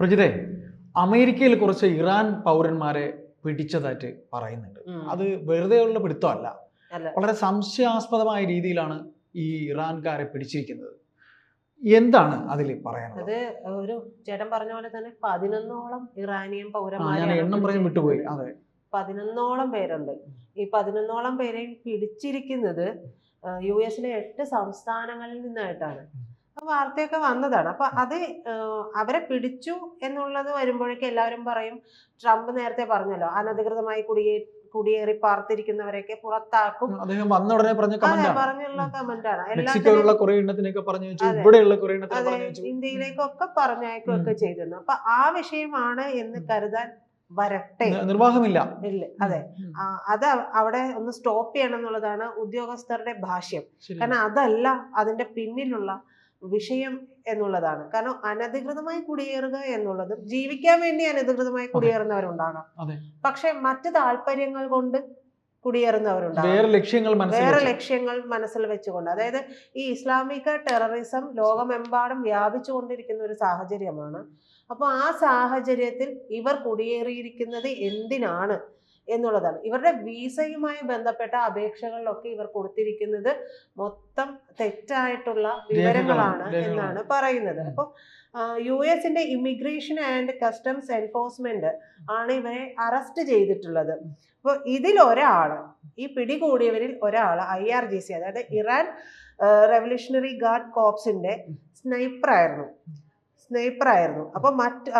പ്രജിതേ അമേരിക്കയിൽ കുറച്ച് ഇറാൻ പൗരന്മാരെ പിടിച്ചതായിട്ട് പറയുന്നുണ്ട്. അത് വെറുതെയുള്ള പിടുത്തമല്ല. വളരെ സംശയാസ്പദമായ രീതിയിലാണ് ഈ ഇറാൻകാരെ പിടിച്ചിരിക്കുന്നത്. എന്താണ് അതിൽ പറയുന്നത് അത് ഒരു ചേട്ടൻ പറഞ്ഞ പോലെ തന്നെ പതിനൊന്നോളം ഇറാനിയൻ പൗരന്മാരെ എണ്ണം പറയാൻ വിട്ടുപോയി. അതെ. പതിനൊന്നോളം പേരുണ്ട്. ഈ പതിനൊന്നോളം പേരെയും പിടിച്ചിരിക്കുന്നത് യു എസിലെ എട്ട് സംസ്ഥാനങ്ങളിൽ നിന്നായിട്ടാണ്. വാർത്തയൊക്കെ വന്നതാണ്. അപ്പൊ അത് അവരെ പിടിച്ചു എന്നുള്ളത് വരുമ്പോഴേക്കും എല്ലാവരും പറയും ട്രംപ് നേരത്തെ പറഞ്ഞല്ലോ അനധികൃതമായി കുടിയേ കുടിയേറി പാർത്തിരിക്കുന്നവരെയൊക്കെ പുറത്താക്കും. അദ്ദേഹം വന്ന ഉടനെ പറഞ്ഞ പറഞ്ഞുള്ള കമന്റാണ് മെക്സിക്കോയിലുള്ള കുറെ എണ്ണത്തിനൊക്കെ പറഞ്ഞു വെച്ചു ഇവിടെയുള്ള കുറെ എണ്ണത്തിനെ പറഞ്ഞു വെച്ചു. ഇന്ത്യയിലേക്കൊക്കെ പറഞ്ഞയക്കുകയൊക്കെ ചെയ്തിരുന്നു. അപ്പൊ ആ വിഷയമാണ് എന്ന് കരുതാൻ വരട്ടെ. നിർവാഹമില്ല. ഇല്ല അതെ. അത് അവ- അവിടെ ഒന്ന് സ്റ്റോപ്പ് ചെയ്യണം എന്നുള്ളതാണ് ഉദ്യോഗസ്ഥരുടെ ഭാഷ്യം. കാരണം അതല്ല അതിന്റെ പിന്നിലുള്ള വിഷയം എന്നുള്ളതാണ്. കാരണം അനധികൃതമായി കുടിയേറുക എന്നുള്ളത് ജീവിക്കാൻ വേണ്ടി അനധികൃതമായി കുടിയേറുന്നവരുണ്ടാകാം. പക്ഷെ മറ്റു താല്പര്യങ്ങൾ കൊണ്ട് കുടിയേറുന്നവരുണ്ടാകാം. വേറെ ലക്ഷ്യങ്ങൾ മനസ്സിൽ വേറെ ലക്ഷ്യങ്ങൾ മനസ്സിൽ വെച്ചുകൊണ്ട്. അതായത് ഈ ഇസ്ലാമിക ടെററിസം ലോകമെമ്പാടും വ്യാപിച്ചു കൊണ്ടിരിക്കുന്ന ഒരു സാഹചര്യമാണ്. അപ്പോൾ ആ സാഹചര്യത്തിൽ ഇവർ കുടിയേറിയിരിക്കുന്നത് എന്തിനാണ്? എന്നുള്ളതാണ്. ഇവരുടെ വിസയുമായി ബന്ധപ്പെട്ട അപേക്ഷകളിലൊക്കെ ഇവർ കൊടുത്തിരിക്കുന്നത് മൊത്തം തെറ്റായിട്ടുള്ള വിവരങ്ങളാണ് എന്നാണ് പറയുന്നത്. അപ്പോൾ യു എസിന്റെ ഇമിഗ്രേഷൻ ആൻഡ് കസ്റ്റംസ് എൻഫോഴ്സ്മെന്റ് ആണ് ഇവരെ അറസ്റ്റ് ചെയ്തിട്ടുള്ളത്. അപ്പോൾ ഇതിൽ ഒരാൾ ഈ പിടികൂടിയവരിൽ ഒരാൾ ഐ ആർ ജി സി അതായത് ഇറാൻ റെവല്യൂഷണറി ഗാർഡ് കോപ്സിന്റെ സ്നൈപ്പർ ആയിരുന്നു സ്നൈപ്പർ ആയിരുന്നു അപ്പൊ മറ്റ്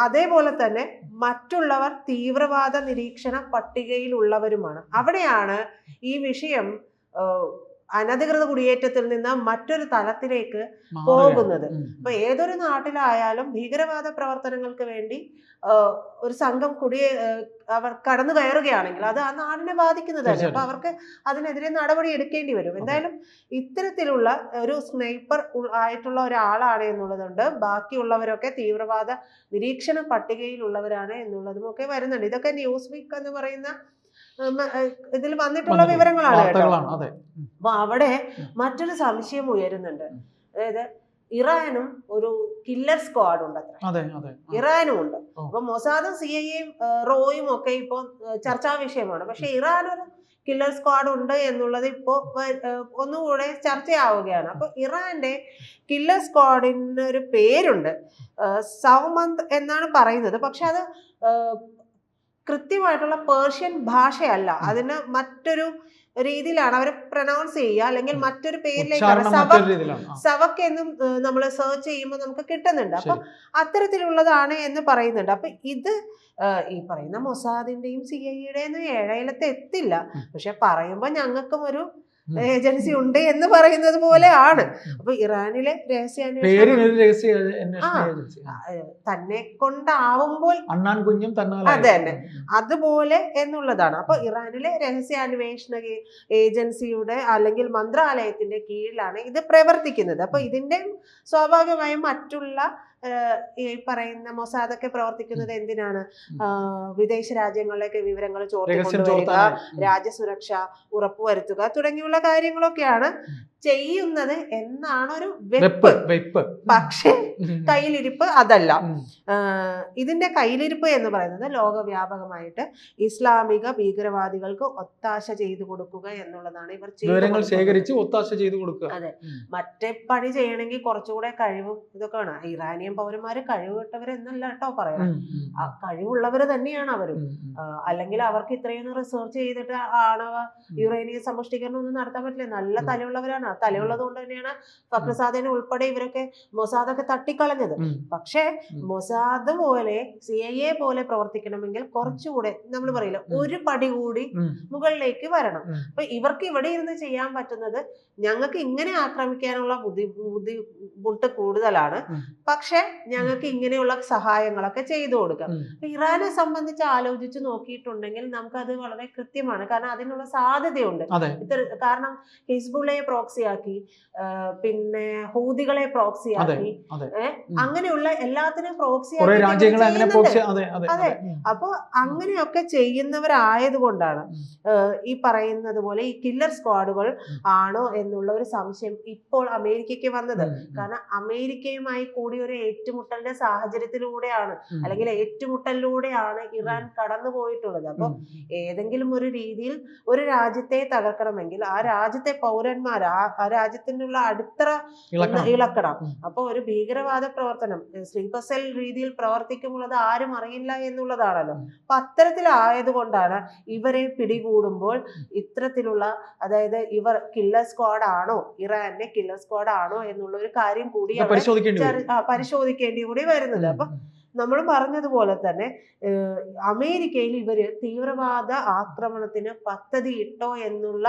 അതേപോലെ തന്നെ മറ്റുള്ളവർ തീവ്രവാദ നിരീക്ഷണ പട്ടികയിലുള്ളവരുമാണ്. അവിടെയാണ് ഈ വിഷയം അനധികൃത കുടിയേറ്റത്തിൽ നിന്ന് മറ്റൊരു തലത്തിലേക്ക്. പോകുന്നത്. അപ്പൊ ഏതൊരു നാട്ടിലായാലും ഭീകരവാദ പ്രവർത്തനങ്ങൾക്ക് വേണ്ടി ഒരു സംഘം കുടിയേ അവർ കടന്നു കയറുകയാണെങ്കിൽ അത് ആ നാടിനെ ബാധിക്കുന്നതാണ് അപ്പൊ അവർക്ക് അതിനെതിരെ നടപടി എടുക്കേണ്ടി വരും. എന്തായാലും ഇത്തരത്തിലുള്ള ഒരു സ്നൈപ്പർ ആയിട്ടുള്ള ഒരാളാണ് എന്നുള്ളതുണ്ട്. ബാക്കിയുള്ളവരൊക്കെ തീവ്രവാദ നിരീക്ഷണ പട്ടികയിലുള്ളവരാണ് എന്നുള്ളതും ഒക്കെ വരുന്നുണ്ട്. ഇതൊക്കെ ന്യൂസ് വീക്ക് എന്ന് പറയുന്ന ഇതിൽ വന്നിട്ടുള്ള വിവരങ്ങളാണ് കേട്ടോ. അപ്പൊ അവിടെ മറ്റൊരു സംശയം ഉയരുന്നുണ്ട്. അതായത് ഇറാനും ഒരു കില്ലർ സ്ക്വാഡ് ഉണ്ട് അത്ര ഇറാനും ഉണ്ട്. അപ്പൊ മൊസാദും സി ഐയും റോയും ഒക്കെ ഇപ്പൊ ചർച്ചാ വിഷയമാണ്. പക്ഷെ ഇറാൻ ഒരു കില്ലർ സ്ക്വാഡ് ഉണ്ട് എന്നുള്ളത് ഇപ്പോ ഒന്നുകൂടെ ചർച്ചയാവുകയാണ്. അപ്പൊ ഇറാന്റെ കില്ലർ സ്ക്വാഡിന് ഒരു പേരുണ്ട്. സൗമന്ത് എന്നാണ് പറയുന്നത്. പക്ഷെ അത് കൃത്യമായിട്ടുള്ള പേർഷ്യൻ ഭാഷയല്ല അതിന് മറ്റൊരു രീതിയിലാണ് അവരെ പ്രൊനൗൺസ് ചെയ്യുക അല്ലെങ്കിൽ മറ്റൊരു പേരിലേക്കാണ് രീതിയിലാണ് ആ. സവക്ക് എന്നും നമ്മൾ സെർച്ച് ചെയ്യുമ്പോൾ നമുക്ക് കിട്ടുന്നുണ്ട് അപ്പൊ. അത്തരത്തിലുള്ളതാണ് എന്ന് പറയുന്നുണ്ട് അപ്പൊ ഇത് ഈ പറയുന്ന മൊസാദിന്റെയും സി ഐയുടെയും ഏഴയിലത്തെ എത്തില്ല. പക്ഷെ പറയുമ്പോൾ ഞങ്ങൾക്കും ഒരു. ഏജൻസി ഉണ്ട് എന്ന് പറയുന്നത് പോലെ ആണ്. അപ്പൊ ഇറാനിലെ രഹസ്യാന്വേഷണം ആ. തന്നെ കൊണ്ടാവുമ്പോൾ അണ്ണാൻ കുഞ്ഞും അതെ തന്നെ. അതുപോലെ എന്നുള്ളതാണ്. അപ്പൊ ഇറാനിലെ രഹസ്യാന്വേഷണ ഏജൻസിയുടെ അല്ലെങ്കിൽ മന്ത്രാലയത്തിന്റെ കീഴിലാണ് ഇത് പ്രവർത്തിക്കുന്നത്. അപ്പൊ ഇതിന്റെ സ്വാഭാവികമായും മറ്റുള്ള ഈ പറയുന്ന മൊസാദൊക്കെ പ്രവർത്തിക്കുന്നത് എന്തിനാണ്? വിദേശ രാജ്യങ്ങളിലേക്ക് വിവരങ്ങൾ രഹസ്യം ചോർത്തിക്കൊണ്ടുവരിക രാജ്യസുരക്ഷ ഉറപ്പുവരുത്തുക തുടങ്ങിയുള്ള കാര്യങ്ങളൊക്കെയാണ് ചെയ്യുന്നത് എന്നാണ് ഒരു വെപ്പ്. പക്ഷേ. കയ്യിലിരിപ്പ് അതല്ല. ഇതിന്റെ കയ്യിലിരിപ്പ് എന്ന് പറയുന്നത് ലോകവ്യാപകമായിട്ട് ഇസ്ലാമിക ഭീകരവാദികൾക്ക് ഒത്താശ ചെയ്തു കൊടുക്കുക എന്നുള്ളതാണ് ഇവർ വിവരങ്ങൾ ശേഖരിച്ച് ഒത്താശ ചെയ്തു കൊടുക്കുക. അതെ. മറ്റേ പണി ചെയ്യണമെങ്കിൽ കുറച്ചുകൂടെ കഴിവും ഇതൊക്കെ വേണം ഇറാനിയൻ പൗരന്മാര് കഴിവുകെട്ടവരെന്നല്ല കേട്ടോ പറയാം കഴിവുള്ളവർ തന്നെയാണ് അവരും അല്ലെങ്കിൽ അവർക്ക് ഇത്രയൊന്നും റിസർച്ച് ചെയ്തിട്ട് ആണവ യുറേനിയം സമ്പുഷ്ടീകരണം ഒന്നും നടത്താൻ പറ്റില്ല നല്ല തലയുള്ളവരാണ് ആ തലയുള്ളത് കൊണ്ട് തന്നെയാണ് ഫക്രസാദിനെ ഉൾപ്പെടെ ഇവരൊക്കെ മൊസാദൊക്കെ തട്ടിക്കളഞ്ഞത്. പക്ഷേ. മൊസാദ് പോലെ സി ഐ എ പോലെ പ്രവർത്തിക്കണമെങ്കിൽ കുറച്ചുകൂടെ നമ്മൾ പറയില്ല. ഒരു പടി കൂടി. മുകളിലേക്ക് വരണം. അപ്പൊ ഇവർക്ക് ഇവിടെ ഇരുന്ന് ചെയ്യാൻ പറ്റുന്നത് ഞങ്ങൾക്ക് ഇങ്ങനെ ആക്രമിക്കാനുള്ള ബുദ്ധി ബുദ്ധിമുട്ട് കൂടുതലാണ് ഉം. പക്ഷെ ഞങ്ങൾക്ക് ഇങ്ങനെയുള്ള സഹായങ്ങളൊക്കെ ചെയ്തു കൊടുക്കാം. ഇറാനെ സംബന്ധിച്ച് ആലോചിച്ച് നോക്കിയിട്ടുണ്ടെങ്കിൽ നമുക്ക് അത് വളരെ കൃത്യമാണ്. കാരണം അതിനുള്ള സാധ്യതയുണ്ട്. ഇത്ര കാരണം ഹിസ്ബുള്ളയെ പ്രോക്സിയാക്കി പിന്നെ ഹൂദികളെ പ്രോക്സിയാക്കി. അങ്ങനെയുള്ള എല്ലാത്തിനും പ്രോക്സിയാക്കി അതെ. അപ്പൊ അങ്ങനെയൊക്കെ ചെയ്യുന്നവരായതുകൊണ്ടാണ് കൊണ്ടാണ് ഈ പറയുന്നത് പോലെ ഈ കില്ലർ സ്ക്വാഡുകൾ ആണോ എന്നുള്ള ഒരു സംശയം ഇപ്പോൾ അമേരിക്കയ്ക്ക് വന്നത്. കാരണം അമേരിക്കയുമായി കൂടി ഒരു ഏറ്റുമുട്ടലിന്റെ സാഹചര്യത്തിലൂടെയാണ്. അല്ലെങ്കിൽ ഏറ്റുമുട്ടലിലൂടെയാണ് ഇറാൻ കടന്നു പോയിട്ടുള്ളത് അപ്പൊ ഏതെങ്കിലും ഒരു രീതിയിൽ ഒരു രാജ്യത്തെ തകർക്കണമെങ്കിൽ ആ രാജ്യത്തെ പൗരന്മാർ ആ രാജ്യത്തിനുള്ള അടിത്തറ ഇളക്കണം. ഇളക്കണം. അപ്പൊ ഒരു ഭീകരവാദ പ്രവർത്തനം സ്ലീപ്പർ സെൽ രീതിയിൽ പ്രവർത്തിക്കുമ്പോൾ അത് ആരും അറിയില്ല എന്നുള്ളതാണല്ലോ. അപ്പൊ അത്തരത്തിലായതുകൊണ്ടാണ് ഇവരെ പിടികൂടുമ്പോൾ ഇത്തരത്തിലുള്ള അതായത് ഇവർ കില്ലർ സ്ക്വാഡ് ആണോ ഇറാന്റെ കില്ലർ സ്ക്വാഡ് ആണോ എന്നുള്ള ഒരു കാര്യം കൂടി പരിശോധിക്കേണ്ടി പരിശോധിക്കേണ്ടി കൂടി വരുന്നത് അപ്പൊ നമ്മൾ പറഞ്ഞതുപോലെ തന്നെ അമേരിക്കയിൽ ഇവർ തീവ്രവാദ ആക്രമണത്തിന് പദ്ധതി ഇട്ടോ എന്നുള്ള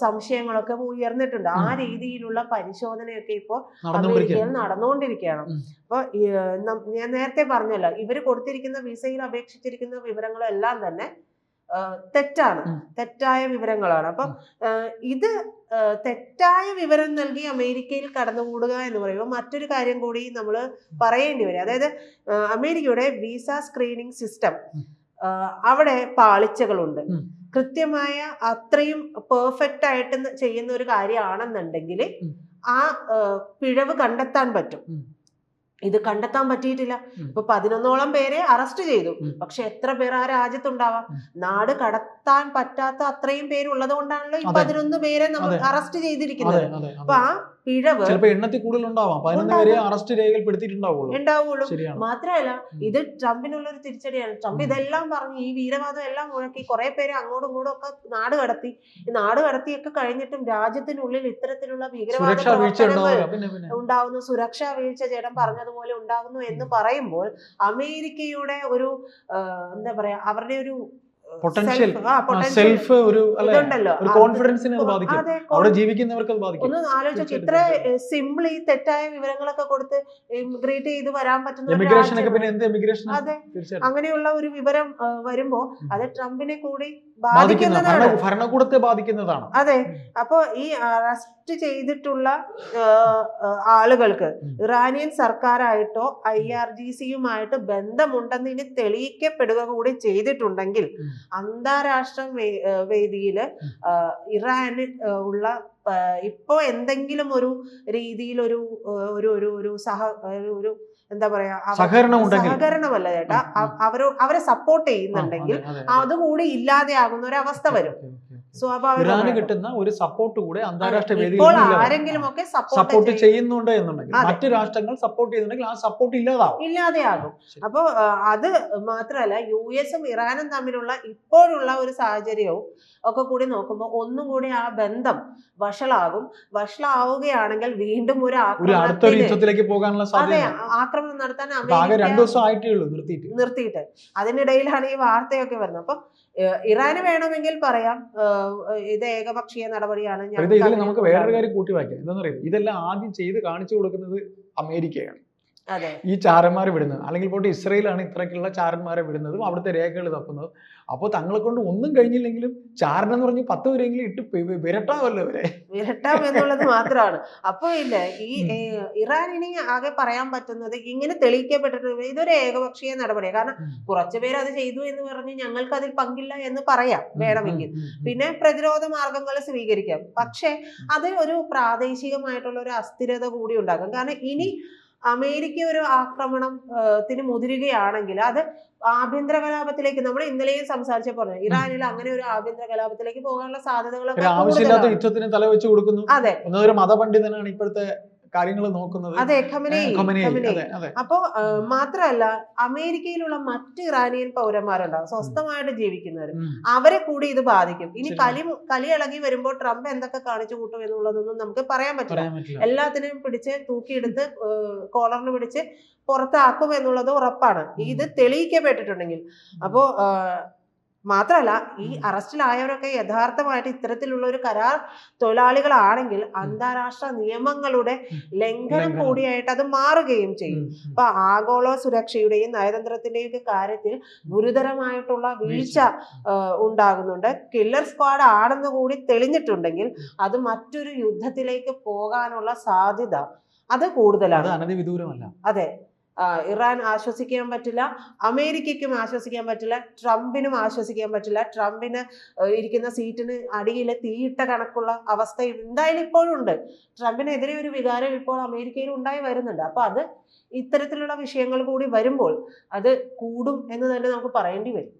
സംശയങ്ങളൊക്കെ ഉയർന്നിട്ടുണ്ട്. ആ രീതിയിലുള്ള പരിശോധനയൊക്കെ ഇപ്പോൾ അമേരിക്കയിൽ നടന്നുകൊണ്ടിരിക്കുകയാണ്. ഉം. അപ്പൊ ഈ, ഞാൻ നേരത്തെ പറഞ്ഞല്ലോ ഇവർ കൊടുത്തിരിക്കുന്ന വിസയിൽ അപേക്ഷിച്ചിരിക്കുന്ന വിവരങ്ങളെല്ലാം തന്നെ തെറ്റാണ്. തെറ്റായ വിവരങ്ങളാണ്. അപ്പൊ ഇത് തെറ്റായ വിവരം നൽകി അമേരിക്കയിൽ കടന്നുകൂടുക എന്ന് പറയുമ്പോൾ മറ്റൊരു കാര്യം കൂടി നമ്മൾ പറയേണ്ടി വരും. അതായത് അമേരിക്കയുടെ വിസ സ്ക്രീനിങ് സിസ്റ്റം അവിടെ പാളിച്ചകളുണ്ട്. കൃത്യമായ അത്രയും പെർഫെക്റ്റ് ആയിട്ട് ചെയ്യുന്ന ഒരു കാര്യമാണെന്നുണ്ടെങ്കിൽ ആ പിഴവ് കണ്ടെത്താൻ പറ്റും. ഇത് കണ്ടെത്താൻ പറ്റിയിട്ടില്ല. ഇപ്പൊ പതിനൊന്നോളം പേരെ അറസ്റ്റ് ചെയ്തു. പക്ഷെ എത്ര പേർ ആ രാജ്യത്തുണ്ടാവാം? നാട് കടത്താൻ പറ്റാത്ത അത്രയും പേരുള്ളത് കൊണ്ടാണല്ലോ ഈ പതിനൊന്ന് പേരെ നമ്മൾ അറസ്റ്റ് ചെയ്തിരിക്കുന്നത്. അപ്പൊ ആ പിഴവ് എണ്ണത്തിൽ കൂടുതൽ ഉണ്ടാവാം പതിനൊന്ന് പേരെ അറസ്റ്റ് രേഖപ്പെടുത്തിയിട്ടുണ്ടാവുള്ളൂ. ഉണ്ടാവുള്ളൂ. മാത്രമല്ല ഇത് ട്രംപിനുള്ള ഒരു തിരിച്ചടിയാണ്. ട്രംപ് ഇതെല്ലാം പറഞ്ഞു ഈ വീരവാദം എല്ലാം മുഴക്കി കുറെ പേര് അങ്ങോട്ടും ഇങ്ങോട്ടും ഒക്കെ നാട് കടത്തി. നാട് കടത്തിയൊക്കെ കഴിഞ്ഞിട്ടും രാജ്യത്തിനുള്ളിൽ ഇത്തരത്തിലുള്ള ഭീകരവാദ സുരക്ഷാ വീഴ്ച പ്രവർത്തനങ്ങൾ ഉണ്ടാകുന്നു സുരക്ഷാ വീഴ്ച ചേട്ടൻ പറഞ്ഞതുപോലെ ഉണ്ടാകുന്നു എന്ന് പറയുമ്പോൾ അമേരിക്കയുടെ ഒരു എന്താ പറയാ അവരുടെ ഒരു potential. സെൽഫ് ഒരു കോൺഫിഡൻസിനെ അത് ബാധിക്കും. അതെ, അവിടെ ജീവിക്കുന്നവർക്ക് അത് ബാധിക്കും. ഒന്ന് ആലോചിച്ച് ഇത്ര ഈ തെറ്റായ വിവരങ്ങളൊക്കെ കൊടുത്ത് ഇമിഗ്രേറ്റ് ചെയ്ത് വരാൻ പറ്റുന്ന എമിഗ്രേഷൻ ഒക്കെ പിന്നെ എന്ത് എമിഗ്രേഷൻ അതെ. അങ്ങനെയുള്ള ഒരു വിവരം വരുമ്പോ അത് ട്രംപിനെ കൂടി ബാധിക്കുന്നതാണ്. ഭരണ- ഭരണകൂടത്തെ ബാധിക്കുന്നതാണ്. അതെ. അപ്പൊ ഈ അറസ്റ്റ് ചെയ്തിട്ടുള്ള ആളുകൾക്ക് ഇറാനിയൻ സർക്കാരായിട്ടോ ഐ ആർ ജി സിയുമായിട്ട് ബന്ധമുണ്ടെന്ന് ഇനി തെളിയിക്കപ്പെടുക കൂടി ചെയ്തിട്ടുണ്ടെങ്കിൽ അന്താരാഷ്ട്ര വേദിയിൽ ഇറാനിൽ ഉള്ള ഇപ്പോ എന്തെങ്കിലും ഒരു രീതിയിൽ ഒരു ഒരു ഒരു സഹ ഒരു എന്താ പറയാ സഹകരണമല്ല ചേട്ടാ. അവരോ അവരെ സപ്പോർട്ട് ചെയ്യുന്നുണ്ടെങ്കിൽ അതുകൂടി ഇല്ലാതെ ആകുന്ന ഒരു അവസ്ഥ വരും. ഇറാന് കിട്ടുന്ന ഒരു സപ്പോർട്ട് കൂടെ അന്താരാഷ്ട്ര. ആരെങ്കിലും ഒക്കെ സപ്പോർട്ട് ചെയ്യുന്നുണ്ട് എന്നുണ്ടെങ്കിൽ മറ്റു രാഷ്ട്രങ്ങൾ സപ്പോർട്ട് ചെയ്യുന്നുണ്ടെങ്കിൽ ആ സപ്പോർട്ട് ഇല്ലാതാവും. ഇല്ലാതെയാകും. ശരി. അപ്പോ അത് മാത്രമല്ല യു എസും ഇറാനും തമ്മിലുള്ള ഇപ്പോഴുള്ള ഒരു സാഹചര്യവും ഒക്കെ കൂടി നോക്കുമ്പോൾ ഒന്നും കൂടി ആ ബന്ധം വഷളാകും. വഷളാവുകയാണെങ്കിൽ വീണ്ടും ഒരു അടുത്തൊരു യുദ്ധത്തിലേക്ക് പോകാനുള്ള അതെ ആക്രമണം നടത്താൻ നിർത്തിയിട്ട്. നിർത്തിയിട്ട്. അതിനിടയിലാണ് ഈ വാർത്തയൊക്കെ വരുന്നത്. അപ്പൊ ഇറാന് വേണമെങ്കിൽ പറയാം. ഇത് ഏകപക്ഷീയ നടപടിയാണ്. നമുക്ക് വേറൊരു. കാര്യം കൂട്ടി വായിക്കാം. എന്താണെന്ന് അറിയാം? ഇതെല്ലാം ആദ്യം ചെയ്ത് കാണിച്ചു കൊടുക്കുന്നത് അമേരിക്കയാണ്. ഈ ചാരന്മാർ വിടുന്നത്. അല്ലെങ്കിൽ പോട്ട് ഇസ്രയേലാണ് ഇത്രയ്ക്കുള്ള ചാരന്മാരെ വിടുന്നതും അവിടുത്തെ രേഖകൾ തപ്പുന്നതും. അപ്പോൾ തങ്ങളെ കൊണ്ട് ഒന്നും കഴിഞ്ഞില്ലെങ്കിലും ചാരൻ എന്ന് പറഞ്ഞ് പത്ത് പേരെങ്കിലും ഇട്ട് വിരട്ടാമല്ലോ ഇവരെ. വിരട്ടാം എന്നുള്ളത് മാത്രമാണ്. അപ്പൊ ഇല്ല ഈ ഇറാൻ ഇനി ഇറാനിന് ആകെ പറയാൻ പറ്റുന്നത് ഇങ്ങനെ തെളിയിക്കപ്പെട്ടിട്ട് ഇതൊരു ഏകപക്ഷീയ നടപടിയാണ് കാരണം കുറച്ചു പേര് അത് ചെയ്തു എന്ന് പറഞ്ഞ് ഞങ്ങൾക്ക് അതിൽ പങ്കില്ല എന്ന് പറയാം വേണമെങ്കിൽ. പിന്നെ പ്രതിരോധ മാർഗങ്ങൾ സ്വീകരിക്കാം. പക്ഷെ അത് ഒരു പ്രാദേശികമായിട്ടുള്ള ഒരു അസ്ഥിരത കൂടി ഉണ്ടാക്കും. കാരണം ഇനി അമേരിക്ക ഒരു ആക്രമണം ആ, ത്തിന് മുതിരുകയാണെങ്കിൽ അത് ആഭ്യന്തര കലാപത്തിലേക്ക് നമ്മൾ ഇന്നലെയും സംസാരിച്ച പറഞ്ഞു ഇറാനിൽ അങ്ങനെ ഒരു ആഭ്യന്തര കലാപത്തിലേക്ക് പോകാനുള്ള സാധ്യതകളൊക്കെ ഒരു ആവശ്യമില്ലാത്ത. യുദ്ധത്തിന് തലവെച്ച് കൊടുക്കുന്നു. അതെ. എന്നൊരു മതപണ്ഡിതനാണ് ഇപ്പോഴത്തെ കാര്യങ്ങൾ നോക്കുന്നത്. അതെ ഖമനേയി, അപ്പോ മാത്രമല്ല അമേരിക്കയിലുള്ള മറ്റ് ഇറാനിയൻ പൗരന്മാരുണ്ടാവും സ്വസ്ഥമായിട്ട് ജീവിക്കുന്നവർ അവരെ കൂടി ഇത് ബാധിക്കും. ഇനി കലി കലി ഇളകി വരുമ്പോൾ ട്രംപ് എന്തൊക്കെ കാണിച്ചു കൂട്ടും എന്നുള്ളതൊന്നും നമുക്ക് പറയാൻ പറ്റില്ല. എല്ലാത്തിനെയും പിടിച്ച് തൂക്കിയെടുത്ത് കോളറിന് പിടിച്ച് പുറത്താക്കും എന്നുള്ളത് ഉറപ്പാണ്. ഇത് തെളിയിക്കപ്പെട്ടിട്ടുണ്ടെങ്കിൽ. അപ്പോ മാത്രമല്ല ഈ അറസ്റ്റിലായവരൊക്കെ യഥാർത്ഥമായിട്ട് ഇത്തരത്തിലുള്ള ഒരു കരാർ തൊഴിലാളികളാണെങ്കിൽ അന്താരാഷ്ട്ര നിയമങ്ങളുടെ ലംഘനം. കൂടിയായിട്ട് അത് മാറുകയും ചെയ്യും. അപ്പൊ ആഗോള സുരക്ഷയുടെയും നയതന്ത്രത്തിന്റെയും ഒക്കെ കാര്യത്തിൽ ഗുരുതരമായിട്ടുള്ള വീഴ്ച ഉണ്ടാകുന്നുണ്ട്. കില്ലർ സ്ക്വാഡ് ആണെന്ന് കൂടി തെളിഞ്ഞിട്ടുണ്ടെങ്കിൽ അത് മറ്റൊരു യുദ്ധത്തിലേക്ക് പോകാനുള്ള സാധ്യത അത് കൂടുതലാണ്. അനധിവിദൂരമല്ല. അതെ. ഇറാൻ ആശ്വസിക്കാൻ പറ്റില്ല അമേരിക്കയ്ക്കും ആശ്വസിക്കാൻ പറ്റില്ല ട്രംപിനും ആശ്വസിക്കാൻ പറ്റില്ല. ട്രംപിന് ഇരിക്കുന്ന സീറ്റിന് അടിയിൽ തീയിട്ട കണക്കുള്ള അവസ്ഥ എന്തായാലും ഇപ്പോഴും ഉണ്ട്. ട്രംപിനെതിരെ ഒരു വികാരം ഇപ്പോൾ അമേരിക്കയിൽ ഉണ്ടായി വരുന്നുണ്ട്. അപ്പൊ അത് ഇത്തരത്തിലുള്ള വിഷയങ്ങൾ കൂടി വരുമ്പോൾ അത് കൂടും എന്ന് തന്നെ നമുക്ക് പറയേണ്ടി വരും.